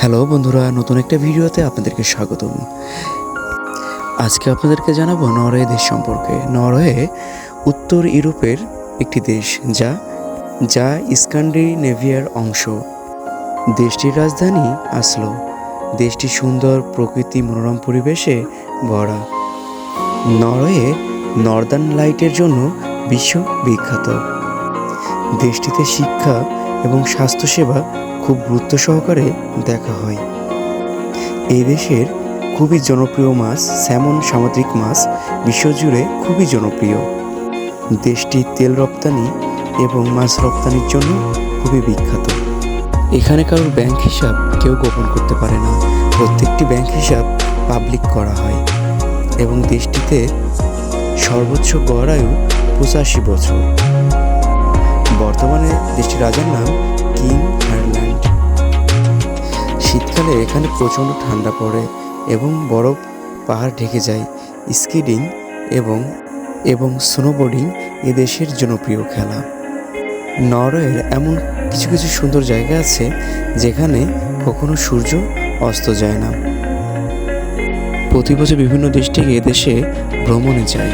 Hello বন্ধুরা, নতুন একটা ভিডিওতে আপনাদেরকে স্বাগতম। আজকে আপনাদেরকে জানাব নরওয়ে দেশ সম্পর্কে। নরওয়ে উত্তর ইউরোপের একটি দেশ যা যা স্ক্যান্ডিনেভিয়ার অংশ। দেশটির রাজধানী আসলো। দেশটি সুন্দর প্রকৃতি মনোরম পরিবেশে ভরা। নরওয়ে নর্দার্ন লাইটের জন্য বিশ্ব বিখ্যাত। দেশটিতে শিক্ষা এবং স্বাস্থ্যসেবা খুব গুরুত্ব সহকারে দেখা হয়। এই দেশের খুবই জনপ্রিয় মাছ স্যামন সামুদ্রিক মাছ বিশ্বজুড়ে খুবই জনপ্রিয়। দেশটি তেল রপ্তানি এবং মাছ রপ্তানির জন্য খুবই বিখ্যাত। এখানে কারোর ব্যাংক হিসাব কেউ গোপন করতে পারে না। প্রত্যেকটি ব্যাংক হিসাব পাবলিক করা হয় এবং দেশটিতে সর্বোচ্চ গড় আয়ু পঁচাশি বছর। বর্তমানে দেশটির রাজার নাম কিং শীতকালে এখানে প্রচণ্ড ঠান্ডা পড়ে এবং বরফ পাহাড় ঢেকে যায়। স্কিডিং এবং এবং স্নোবোর্ডিং এ দেশের জনপ্রিয় খেলা। নরওয়ের এমন কিছু কিছু সুন্দর জায়গা আছে যেখানে কখনো সূর্য অস্ত যায় না। প্রতি বছর বিভিন্ন দেশ থেকে এদেশে ভ্রমণে যায়।